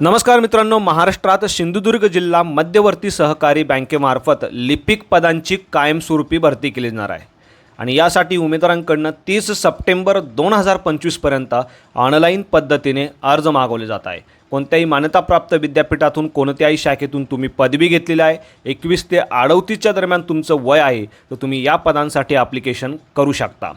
नमस्कार मित्रांनो महाराष्ट्रात सिंधुदुर्ग जिल्हा मध्यवर्ती सहकारी बँकेमार्फत लिपिक पदांची कायमस्वरूपी भरती केली जाणार आहे. आणि यासाठी उमेदवारांकडनं तीस सप्टेंबर दोन हजार पंचवीसपर्यंत ऑनलाईन पद्धतीने अर्ज मागवले जात आहे. कोणत्याही मान्यताप्राप्त विद्यापीठातून कोणत्याही शाखेतून तुम्ही पदवी घेतलेली आहे. एकवीस ते अडतीसच्या दरम्यान तुमचं वय आहे तर तुम्ही या पदांसाठी ॲप्लिकेशन करू शकता.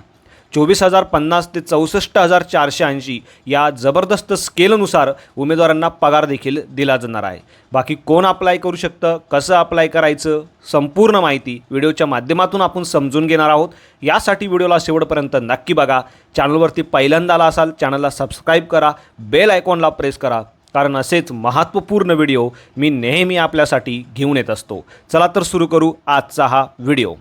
चोवीस हजार पन्नास ते चौसष्ट हजार चारशे ऐंशी या जबरदस्त स्केलनुसार उमेदवारांना पगार देखील दिला जाणार आहे. बाकी कोण अप्लाय करू शकतं कसं अप्लाय करायचं संपूर्ण माहिती व्हिडिओच्या माध्यमातून आपण समजून घेणार आहोत. यासाठी व्हिडिओला शेवटपर्यंत नक्की बघा. चॅनलवरती पहिल्यांदा आला असाल चॅनलला सबस्क्राईब करा बेल आयकॉनला प्रेस करा कारण असेच महत्त्वपूर्ण व्हिडिओ मी नेहमी आपल्यासाठी घेऊन येत असतो. चला तर सुरू करू आजचा हा व्हिडिओ.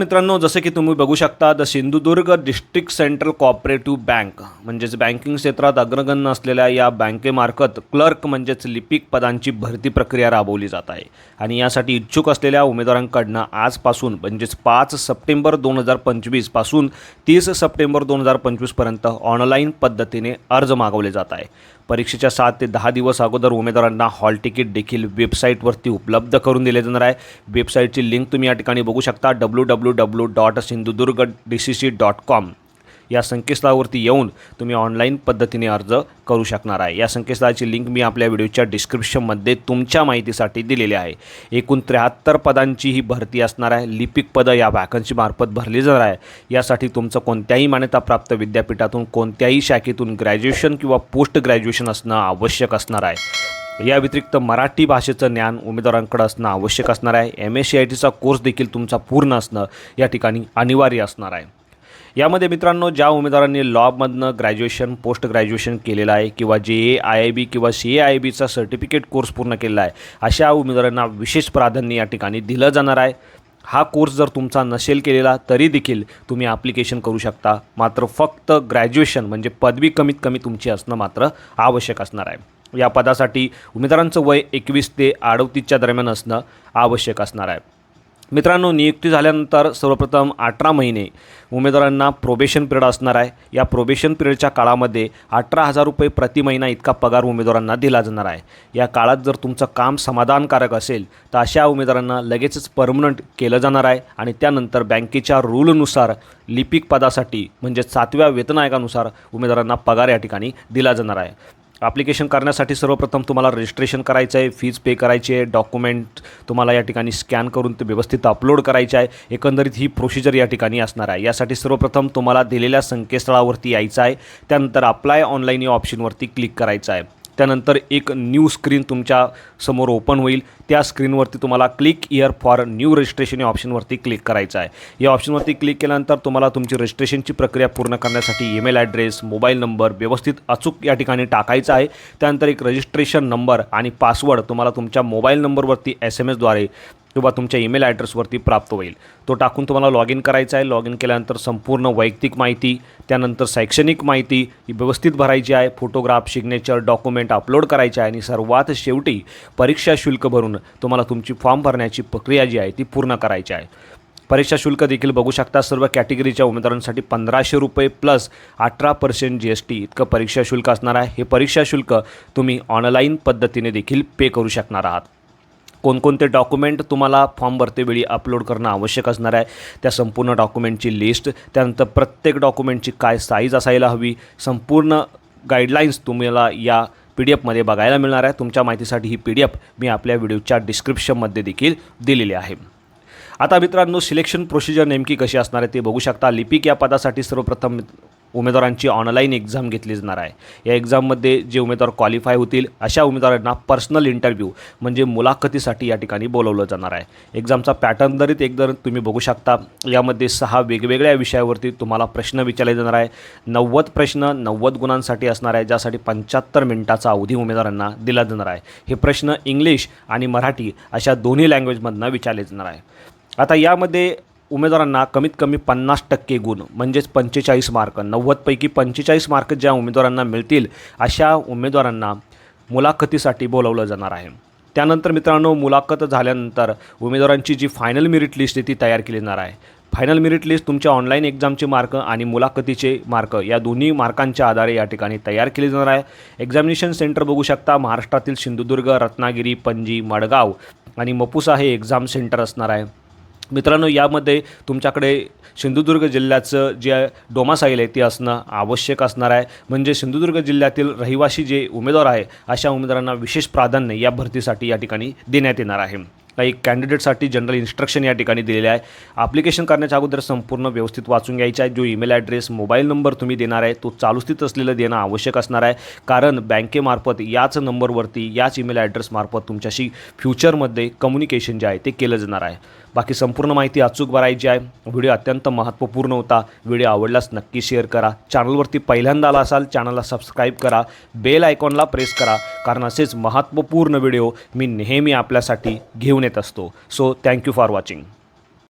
मित्रांनो जसे की तुम्ही बघू शकता the Sindhudurg district central cooperative bank म्हणजेच बँकिंग क्षेत्रात अग्रगण्य असलेल्या या बँकेमार्फत क्लर्क म्हणजेच लिपिक पदांची भरती प्रक्रिया राबवली जात आहे. आणि यासाठी इच्छुक असलेल्या उमेदवारांकडनं आजपासून म्हणजेच पाच सप्टेंबर दोन हजार पंचवीसपासून तीस सप्टेंबर दोन हजार पंचवीसपर्यंत ऑनलाईन पद्धतीने अर्ज मागवले जात आहे. परीक्षेच्या सात ते दहा दिवस अगोदर उमेदवारांना हॉल तिकीट देखील वेबसाईटवरती उपलब्ध करून दिले जाणार आहे. वेबसाईटची लिंक तुम्ही या ठिकाणी बघू शकता W W W dot Sindhudurg D C C dot com या संकेतस्थळावरती येऊन तुम्ही ऑनलाईन पद्धतीने अर्ज करू शकणार आहे. या संकेतस्थळाची लिंक मी आपल्या व्हिडिओच्या डिस्क्रिप्शनमध्ये तुमच्या माहितीसाठी दिलेली आहे. एकूण त्र्याहत्तर पदांची ही भरती असणार आहे. लिपिक पदं या वॅकन्सीमार्फत भरली जाणार आहे. यासाठी तुमचं कोणत्याही मान्यताप्राप्त विद्यापीठातून कोणत्याही शाखेतून ग्रॅज्युएशन किंवा पोस्ट ग्रॅज्युएशन असणं आवश्यक असणार आहे. या व्यतिरिक्त मराठी भाषेचं ज्ञान उमेदवारांकडे असणं आवश्यक असणार आहे. एम एस सी आय टीचा कोर्स देखील तुमचा पूर्ण असणं या ठिकाणी अनिवार्य असणार आहे. यामध्ये मित्रांनो ज्या उमेदवारांनी लॉमधनं ग्रॅज्युएशन पोस्ट ग्रॅज्युएशन केलेलं आहे किंवा जे ए आय आय बी किंवा सी ए आय बीचा सर्टिफिकेट कोर्स पूर्ण केलेला आहे अशा उमेदवारांना विशेष प्राधान्य या ठिकाणी दिलं जाणार आहे. हा कोर्स जर तुमचा नसेल केलेला तरी देखील तुम्ही ॲप्लिकेशन करू शकता. मात्र फक्त ग्रॅज्युएशन म्हणजे पदवी कमीत कमी तुमची असणं मात्र आवश्यक असणार आहे. या पदासाठी उमेदवारांचं वय एकवीस ते अडतीसच्या दरम्यान असणं आवश्यक असणार आहे. मित्रांनो नियुक्ती झाल्यानंतर सर्वप्रथम अठरा महिने उमेदवारांना प्रोबेशन पिरियड असणार आहे. या प्रोबेशन पिरियडच्या काळामध्ये अठरा हजार रुपये प्रति महिना इतका पगार उमेदवारांना दिला जाणार आहे. या काळात जर तुमचं काम समाधानकारक असेल तर अशा उमेदवारांना लगेचच परमनंट केलं जाणार आहे आणि त्यानंतर बँकेच्या रूलनुसार लिपिक पदासाठी म्हणजे सातव्या वेतन आयोगानुसार उमेदवारांना पगार या ठिकाणी दिला जाणार आहे. ॲप्लिकेशन करण्यासाठी सर्वप्रथम तुम्हाला रजिस्ट्रेशन करायचं आहे फीज पे करायची आहे डॉक्युमेंट तुम्हाला या ठिकाणी स्कॅन करून ते व्यवस्थित अपलोड करायचे आहे. एकंदरीत ही प्रोसिजर या ठिकाणी असणार आहे. यासाठी सर्वप्रथम तुम्हाला दिलेल्या संकेतस्थळावरती यायचं आहे. त्यानंतर अप्लाय ऑनलाईन या ऑप्शनवरती क्लिक करायचं आहे. त्यानंतर एक न्यू स्क्रीन तुमच्यासमोर ओपन होईल. त्या स्क्रीनवरती तुम्हाला click year for new registration या ऑप्शनवरती क्लिक करायचं आहे. या ऑप्शनवरती क्लिक केल्यानंतर तुम्हाला तुमची रजिस्ट्रेशनची प्रक्रिया पूर्ण करण्यासाठी ईमेल ॲड्रेस मोबाईल नंबर व्यवस्थित अचूक या ठिकाणी टाकायचा आहे. त्यानंतर एक रजिस्ट्रेशन नंबर आणि पासवर्ड तुम्हाला तुमच्या मोबाईल नंबरवरती एस एम एसद्वारे किंवा तुमच्या ईमेल ॲड्रेसवरती प्राप्त होईल. तो टाकून तुम्हाला लॉग इन करायचा आहे. लॉग इन केल्यानंतर संपूर्ण वैयक्तिक माहिती त्यानंतर शैक्षणिक माहिती ही व्यवस्थित भरायची आहे. फोटोग्राफ सिग्नेचर डॉक्युमेंट अपलोड करायचे आहे आणि सर्वात शेवटी परीक्षा शुल्क भरून तुम्हाला तुमची फॉर्म भरण्याची प्रक्रिया जी आहे ती पूर्ण करायची आहे. परीक्षा शुल्क देखील बघू शकता. सर्व कॅटेगरीच्या उमेदवारांसाठी पंधराशे रुपये प्लस अठरा पर्सेंट जी एस टी इतकं परीक्षा शुल्क असणार आहे. हे परीक्षा शुल्क तुम्ही ऑनलाईन पद्धतीने देखील पे करू शकणार आहात. कोणकोणते डॉक्युमेंट तुम्हाला फॉर्म भरतेवेळी अपलोड करणं आवश्यक असणार आहे त्या संपूर्ण डॉक्युमेंटची लिस्ट त्यानंतर प्रत्येक डॉक्युमेंटची काय साईज असायला हवी संपूर्ण गाईडलाईन्स तुम्हाला या पी डी एफमध्ये बघायला मिळणार आहे. तुमच्या माहितीसाठी ही पी डी एफ मी आपल्या व्हिडिओच्या डिस्क्रिप्शनमध्ये देखील दिलेली आहे. आता मित्रांनो सिलेक्शन प्रोसिजर नेमकी कशी असणार आहे ते बघू शकता. लिपिक या पदासाठी सर्वप्रथम उमेदवारांची ऑनलाईन एक्झाम घेतली जाणार आहे. या एक्झाममध्ये जे उमेदवार क्वालिफाय होतील अशा उमेदवारांना पर्सनल इंटरव्ह्यू म्हणजे मुलाखतीसाठी या ठिकाणी बोलवलं जाणार आहे. एक्झामचा पॅटर्न जरी एकदर तुम्ही बघू शकता. यामध्ये सहा वेगवेगळ्या विषयावरती तुम्हाला प्रश्न विचारले जाणार आहे. नव्वद प्रश्न नव्वद गुणांसाठी असणार आहे ज्यासाठी पंच्याहत्तर मिनिटाचा अवधी उमेदवारांना दिला जाणार आहे. हे प्रश्न इंग्लिश आणि मराठी अशा दोन्ही लँग्वेजमधनं विचारले जाणार आहे. आता यामध्ये उमेदवारांना कमीत कमी पन्नास टक्के गुण म्हणजेच पंचेचाळीस मार्क नव्वदपैकी पंचेचाळीस मार्क ज्या उमेदवारांना मिळतील अशा उमेदवारांना मुलाखतीसाठी बोलवलं जाणार आहे. त्यानंतर मित्रांनो मुलाखत झाल्यानंतर उमेदवारांची जी फायनल मेरिट लिस्ट आहे ती तयार केली जाणार आहे. फायनल मेरिट लिस्ट तुमच्या ऑनलाईन एक्झामचे मार्क आणि मुलाखतीचे मार्क या दोन्ही मार्कांच्या आधारे या ठिकाणी तयार केले जाणार आहे. एक्झामिनेशन सेंटर बघू शकता महाराष्ट्रातील सिंधुदुर्ग रत्नागिरी पणजी मडगाव आणि मपुसा हे एक्झाम सेंटर असणार आहे. मित्रांनो यामध्ये तुमच्याकडे सिंधुदुर्ग जिल्ह्याचं जे डोमासाईल आहे ते असणं आवश्यक असणार आहे. म्हणजे सिंधुदुर्ग जिल्ह्यातील रहिवासी जे उमेदवार आहे अशा उमेदवारांना विशेष प्राधान्य या भरतीसाठी या ठिकाणी देण्यात येणार आहे. काही कॅन्डिडेटसाठी जनरल इन्स्ट्रक्शन या ठिकाणी दिलेले आहे. ॲप्लिकेशन करण्याच्या अगोदर संपूर्ण व्यवस्थित वाचून घ्यायचं आहे. जो ईमेल ॲड्रेस मोबाईल नंबर तुम्ही देणार आहे तो चालू स्थित असलेलं देणं आवश्यक असणार आहे. कारण बँकेमार्फत याच नंबरवरती याच ईमेल ॲड्रेसमार्फत तुमच्याशी फ्युचरमध्ये कम्युनिकेशन जे आहे ते केलं जाणार आहे. बाकी संपूर्ण माहिती अचूक भरायची आहे. व्हिडिओ अत्यंत महत्त्वपूर्ण होता. व्हिडिओ आवडल्यास नक्की शेअर करा. चॅनलवरती पहिल्यांदा आला असाल चॅनलला सबस्क्राईब करा. बेल आयकॉनला प्रेस करा. कारण असेच महत्त्वपूर्ण व्हिडिओ मी नेहमी आपल्यासाठी घेऊन येत असतो. So thank you for watching